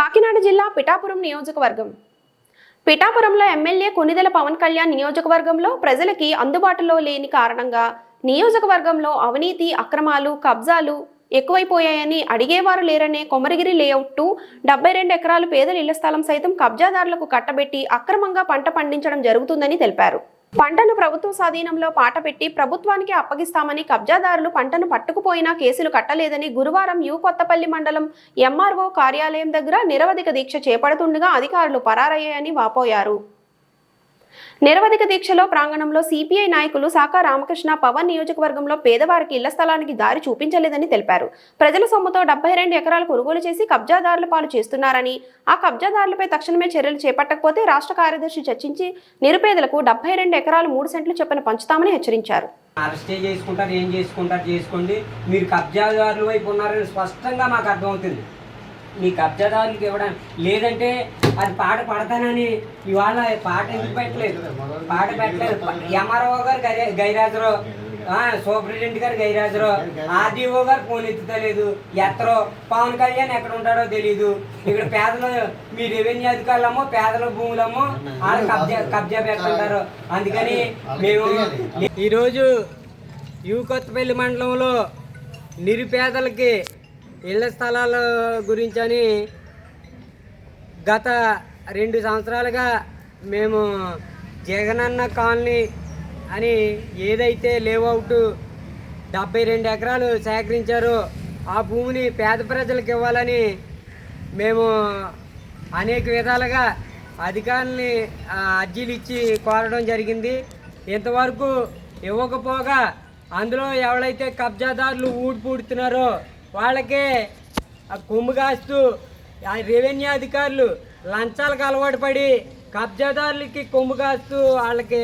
కాకినాడ జిల్లా పిఠాపురం నియోజకవర్గం. పిఠాపురంలో ఎమ్మెల్యే కొనిదెల పవన్ కళ్యాణ్ నియోజకవర్గంలో ప్రజలకి అందుబాటులో లేని కారణంగా నియోజకవర్గంలో అవినీతి అక్రమాలు కబ్జాలు ఎక్కువైపోయాయని అడిగేవారు లేరనే కొమరగిరి లేఅవుట్ టు డెబ్బై రెండు ఎకరాలు పేదల ఇళ్ళ స్థలం సైతం కబ్జాదారులకు కట్టబెట్టి అక్రమంగా పంట పండించడం జరుగుతుందని తెలిపారు. పంటను ప్రభుత్వ స్వాధీనంలో పాట పెట్టి ప్రభుత్వానికి అప్పగిస్తామని కబ్జాదారులు పంటను పట్టుకుపోయినా కేసులు కట్టలేదని గురువారం యు కొత్తపల్లి మండలం ఎంఆర్ఓ కార్యాలయం దగ్గర నిరవధిక దీక్ష చేపడుతుండగా అధికారులు పరారయ్యాయని వాపోయారు. నిరవధిక దీక్షలో ప్రాంగణంలో సిపిఐ నాయకులు సాకా రామకృష్ణ పవన్ నియోజకవర్గంలో పేదవారికి ఇళ్ళ స్థలానికి దారి చూపించలేదని తెలిపారు. ప్రజల సొమ్ముతో డెబ్బై రెండు ఎకరాలు కొనుగోలు చేసి కబ్జాదారుల పాలు చేస్తున్నారని ఆ కబ్జాదారులపై తక్షణమే చర్యలు చేపట్టకపోతే రాష్ట్ర కార్యదర్శి చర్చించి నిరుపేదలకు డెబ్బై రెండు ఎకరాలు మూడు సెంట్లు చొప్పున పంచుతామని హెచ్చరించారు. అరెస్టే చేసుకుంటారు ఏం చేసుకుంటారు చేసుకోండి. మీరు కబ్జాదారుల వైపు ఉన్నారని స్పష్టంగా మాకు అర్థమవుతుంది. మీ కబ్జాదారులకు ఇవ్వడానికి లేదంటే అది పాట పడతానని ఇవాళ పాట ఎందుకు పెట్టలేదు? పాట పెట్టలేదు. ఎంఆర్ఓ గారు గై- సూపరింటెండెంట్ గారు గైరాజరావు ఆర్డీఓ గారు ఫోన్ ఎత్తుతలేదు. ఎత్తరో పవన్ కళ్యాణ్ ఎక్కడ ఉంటాడో తెలియదు ఇక్కడ పేదలు మీ రెవెన్యూ అధికారులమ్మో పేదల భూములమ్మో వాళ్ళు కబ్జా కబ్జా పెట్టుకుంటారు అందుకని మేము ఈరోజు యువకొత్తపల్లి మండలంలో నిరుపేదలకి ఇళ్ళ స్థలాల గురించని గత రెండు సంవత్సరాలుగా మేము జగనన్న కాలనీ అని ఏదైతే లేఅవుట్ డెబ్బై రెండు ఎకరాలు సేకరించారో ఆ భూమిని పేద ప్రజలకు ఇవ్వాలని మేము అనేక విధాలుగా అధికారుల్ని అర్జీలు ఇచ్చి కోరడం జరిగింది. ఇంతవరకు ఇవ్వకపోగా అందులో ఎవరైతే కబ్జాదారులు ఊడిపూడుతున్నారో వాళ్ళకే ఆ కొమ్ము కాస్తూ ఆ రెవెన్యూ అధికారులు లంచాలకు అలవాటు పడి కబ్జాదారులకి కొమ్ము కాస్తూ వాళ్ళకి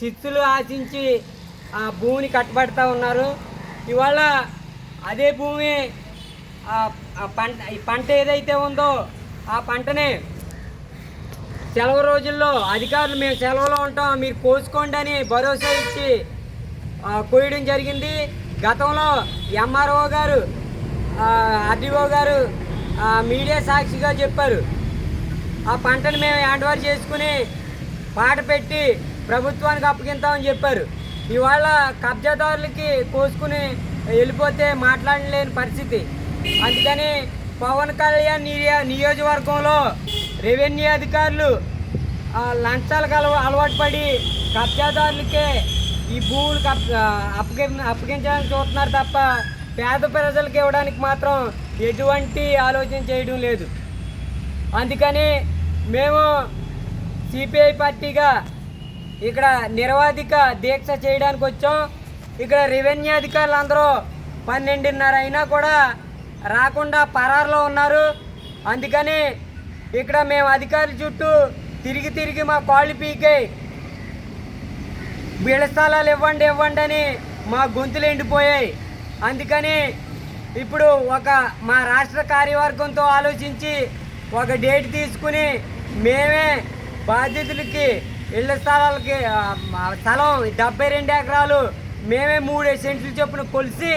శిస్తులు ఆశించి ఆ భూమిని కట్టబడతా ఉన్నారు. ఇవాళ అదే భూమి పంట ఈ పంట ఏదైతే ఉందో ఆ పంటని సెలవు రోజుల్లో అధికారులు మేము సెలవులో ఉంటాం మీరు కోసుకోండి అని భరోసా ఇచ్చి కోయడం జరిగింది. గతంలో ఎంఆర్ఓ గారు ఆర్డీఓ గారు మీడియా సాక్షిగా చెప్పారు. ఆ పంటను మేము హ్యాండ్ చేసుకుని పాట పెట్టి ప్రభుత్వానికి అప్పగిస్తామని చెప్పారు. ఇవాళ కబ్జాదారులకి కోసుకుని వెళ్ళిపోతే మాట్లాడలేని పరిస్థితి. అందుకని పవన్ కళ్యాణ్ నియో నియోజకవర్గంలో రెవెన్యూ అధికారులు లంచాలకు అలవా అలవాటు పడి కబ్జాదారులకే ఈ భూములు కప్ అప్పగి అప్పగించాలని చూస్తున్నారు తప్ప పేద ప్రజలకు ఇవ్వడానికి మాత్రం ఎటువంటి ఆలోచన చేయడం లేదు. అందుకని మేము సిపిఐ పార్టీగా ఇక్కడ నిరవాధిక దీక్ష చేయడానికి వచ్చాం. ఇక్కడ రెవెన్యూ అధికారులు అందరూ పన్నెండున్నర అయినా కూడా రాకుండా పరారులో ఉన్నారు. అందుకని ఇక్కడ మేము అధికారుల చుట్టూ తిరిగి తిరిగి మా కాళ్ళు పీకాయి వీళ్ళ స్థలాలు ఇవ్వండి ఇవ్వండి అని మా గొంతులు ఎండిపోయాయి. అందుకని ఇప్పుడు ఒక మా రాష్ట్ర కార్యవర్గంతో ఆలోచించి ఒక డేట్ తీసుకుని మేమే బాధితులకి ఇళ్ళ స్థలాలకి స్థలం డెబ్బై రెండు ఎకరాలు మేమే మూడు సెంట్లు చొప్పున కొలిసి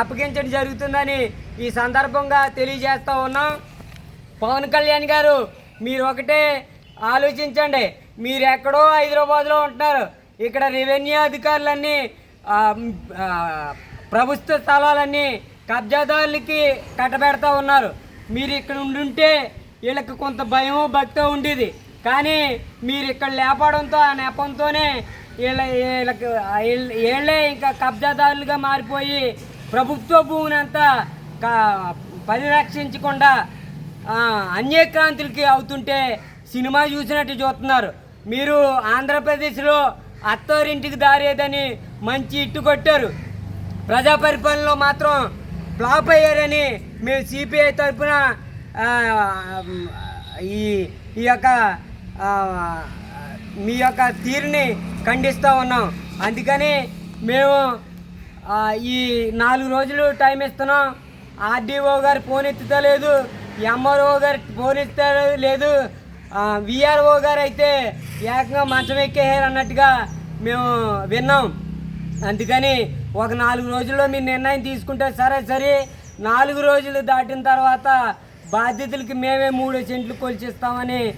అప్పగించడం జరుగుతుందని ఈ సందర్భంగా తెలియజేస్తూ ఉన్నాం. పవన్ కళ్యాణ్ గారు మీరు ఒకటే ఆలోచించండి. మీరు ఎక్కడో హైదరాబాద్లో ఉంటున్నారు. ఇక్కడ రెవెన్యూ అధికారులన్నీ ప్రభుత్వ స్థలాలన్నీ కబ్జాదారులకి కట్టబెడతా ఉన్నారు. మీరు ఇక్కడ ఉండుంటే వీళ్ళకి కొంత భయం భక్తి ఉండేది. కానీ మీరు ఇక్కడ లేపడంతో ఆ నెపంతోనే వీళ్ళ వీళ్ళకి వీళ్ళే ఇంకా కబ్జాదారులుగా మారిపోయి ప్రభుత్వ భూమిని అంతా పరిరక్షించకుండా అన్యక్రాంతులకి అవుతుంటే సినిమా చూసినట్టు చూస్తున్నారు. మీరు ఆంధ్రప్రదేశ్లో అత్తారింటికి దారేదని మంచి ఇట్టు కొట్టారు. ప్రజా పరిపాలనలో మాత్రం ఫ్లాప్ అయ్యారని మేము సిపిఐ తరఫున ఈ ఈ యొక్క మీ యొక్క తీరుని ఖండిస్తూ ఉన్నాం. అందుకని మేము ఈ నాలుగు రోజులు టైం ఇస్తున్నాం. ఆర్డీఓ గారు ఫోన్ ఎత్తుతలేదు ఎంఆర్ఓ గారు ఫోన్ ఎత్తలేదు విఆర్ఓ గారు అయితే ఏకంగా మంచం ఎక్కేయారు అన్నట్టుగా మేము విన్నాం. అందుకని ఒక నాలుగు రోజుల్లో మీరు నిర్ణయం తీసుకుంటే సరే సరే. నాలుగు రోజులు దాటిన తర్వాత బాధ్యతలకి మేమే మూడు సెంట్లు కొలిచిస్తామని